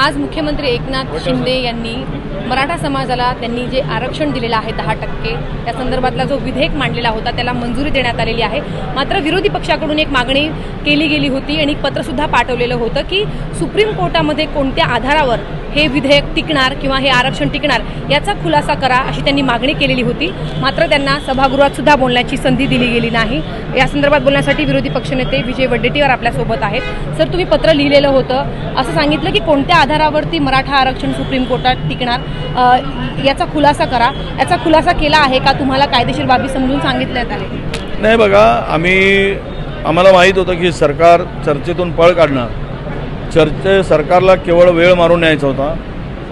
आज मुख्यमंत्री एकनाथ शिंदे यांनी मराठा समाजाला त्यांनी जे आरक्षण दिलेलं आहे दहा टक्के त्या संदर्भातला जो विधेयक मांडलेला होता त्याला मंजुरी देण्यात आलेली आहे. मात्र विरोधी पक्षाकडून एक मागणी केली गेली होती आणि एक पत्रसुद्धा पाठवलेलं होतं की सुप्रीम कोर्टामध्ये कोणत्या आधारावर हे विधेयक टिकणार किंवा हे आरक्षण टिकणार याचा खुलासा करा अशी त्यांनी मागणी केलेली होती. मात्र त्यांना सभागृहात सुद्धा बोलण्याची संधी दिली गेली नाही. या संदर्भात बोलण्यासाठी विरोधी पक्षनेते विजय वड्डेटीवर आपल्यासोबत आहेत. सर तुम्ही पत्र लिहिलेलं होतं. असं सांगितलं की कोणत्या आधारावरती मराठा आरक्षण सुप्रीम कोर्टात टिकणार. याचा खुलासा करा. याचा खुलासा केला आहे का? तुम्हाला कायदेशीर बाबी समजून सांगितल्यात आले. नाही बघा आम्ही आम्हाला माहीत होतं की सरकार चर्चेतून पळ काढणार. चर्चे सरकारला केवळ वेळ मारून न्यायचा होता.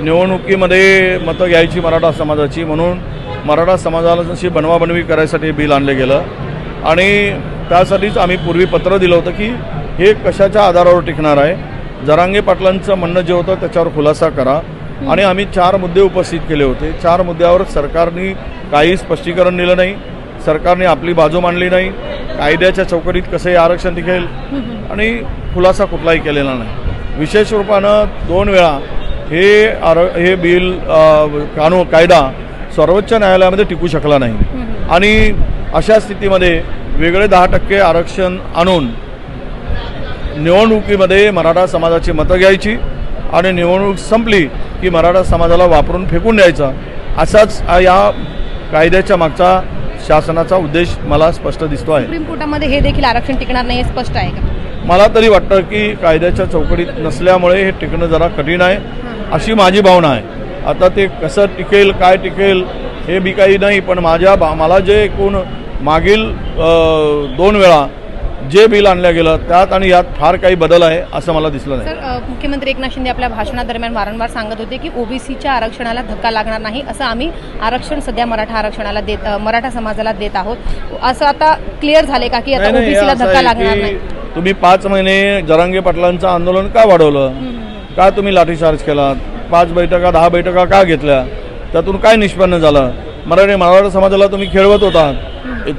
निवडणुकीमध्ये मतं घ्यायची मराठा समाजाची म्हणून मराठा समाजाला जशी बनवाबनवी करायसाठी बिल आणलं गेलं. आणि त्यासाठीच आम्ही पूर्वी पत्र दिलं होतं की हे कशाच्या आधारावर टिकणार आहे? जरांगे पाटलांचं म्हणणं जे होतं त्याच्यावर खुलासा करा. आणि आम्ही चार मुद्दे उपस्थित केले होते. चार मुद्द्यावर सरकारने काही स्पष्टीकरण दिलं नाही. सरकारने आपली बाजू मांडली नाही. कायद्याच्या चौकटीत कसं आरक्षण टिकेल आणि खुलासा कुठलाही केलेला नाही. विशेष रूपानं दोन वेळा हे आर हे बिल अ, कानून कायदा सर्वोच्च न्यायालयामध्ये टिकू शकला नाही. आणि अशा स्थितीमध्ये वेगळे दहा टक्के आरक्षण आणून निवडणुकीमध्ये मराठा समाजाची मतं घ्यायची आणि निवडणूक संपली की मराठा समाजाला वापरून फेकून द्यायचा असाच या कायद्याच्या मागचा शासनाचा उद्देश मला स्पष्ट दिसतो आहे. सुप्रीम कोर्टामध्ये हे देखील आरक्षण टिकणार नाही हे स्पष्ट आहे का? मला तरी वाटतं की कायद्याच्या चौकटीत नसल्यामुळे हे टिकणं जरा कठीण आहे अशी माझी भावना आहे. आता ते कसं टिकेल काय टिकेल हे बी काही नाही पण माझ्या बा मला जे एकूण मागील दोन वेळा जे बिल आणलं गेलं त्यात आणि यात फार काही बदल आहे असं मला दिसलं नाही. मुख्यमंत्री एकनाथ शिंदे आपल्या भाषणादरम्यान वारंवार सांगत होते की ओबीसीच्या आरक्षणाला धक्का लागणार नाही असं आम्ही आरक्षण सध्या मराठा आरक्षणाला देत मराठा समाजाला देत आहोत. असं आता क्लिअर झाले का की आता ओबीसीला धक्का लागणार नाही? तुम्ही पाच महिने जरांगे पाटलांचं आंदोलन का वाढवलं? का तुम्ही लाठीचार्ज केला? पाच बैठका दहा बैठका का घेतल्या? त्यातून काय निष्पन्न झालं? मराठी मराठा समाजाला तुम्ही खेळवत होता.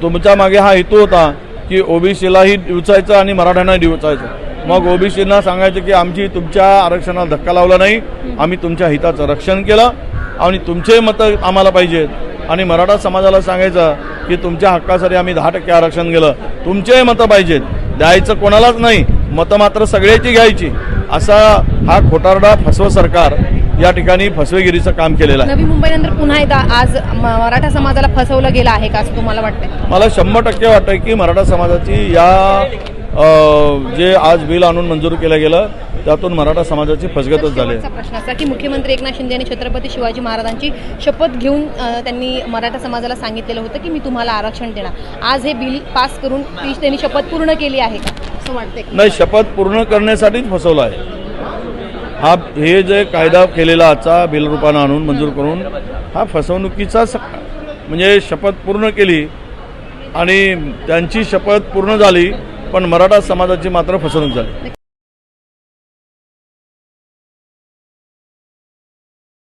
तुमच्या मागे हा हेतू होता. की ओबीसीलाही दिवसायचं आणि मराठ्यांना दिवसायचं मग ओबीसींना सांगायचं की आमची तुमच्या आरक्षणाला धक्का लावला नाही आम्ही तुमच्या हिताचं रक्षण केलं आणि तुमचे मतं आम्हाला पाहिजेत. आणि मराठा समाजाला सांगायचं की तुमच्या हक्कासाठी आम्ही दहा टक्के आरक्षण गेलं तुमचे मतं पाहिजेत. द्यायचं कोणालाच नाही मतं मात्र सगळ्याची घ्यायची. असा हा खोटारडा फसव सरकार या ठिकाणी फसवेगिरीचं काम केलेलं आहे. नवी मुंबईनंतर पुन्हा एकदा आज मराठा समाजाला फसवलं गेलं आहे का असं तुम्हाला वाटतंय? मला शंभर टक्के वाटतं की मराठा समाजाची या जे आज बिल आणून मंजूर केलं गेलं त्यातून मराठा समाजाची फसगतच झाली प्रश्न असा की मुख्यमंत्री एकनाथ शिंदे यांनी छत्रपती शिवाजी महाराजांची शपथ घेऊन त्यांनी मराठा समाजाला सांगितलेलं होतं की मी तुम्हाला आरक्षण देणार. आज हे बिल पास करून ती त्यांनी शपथ पूर्ण केली आहे का? असं वाटतंय. का? नाही शपथ पूर्ण करण्यासाठीच फसवलं आहे. हा हे जे कायदा केलेला आजचा बिलरूपानं आणून मंजूर करून हा फसवणुकीचा स- म्हणजे शपथ पूर्ण केली आणि त्यांची शपथ पूर्ण झाली पण मराठा समाजाची मात्र फसवणूक झाली.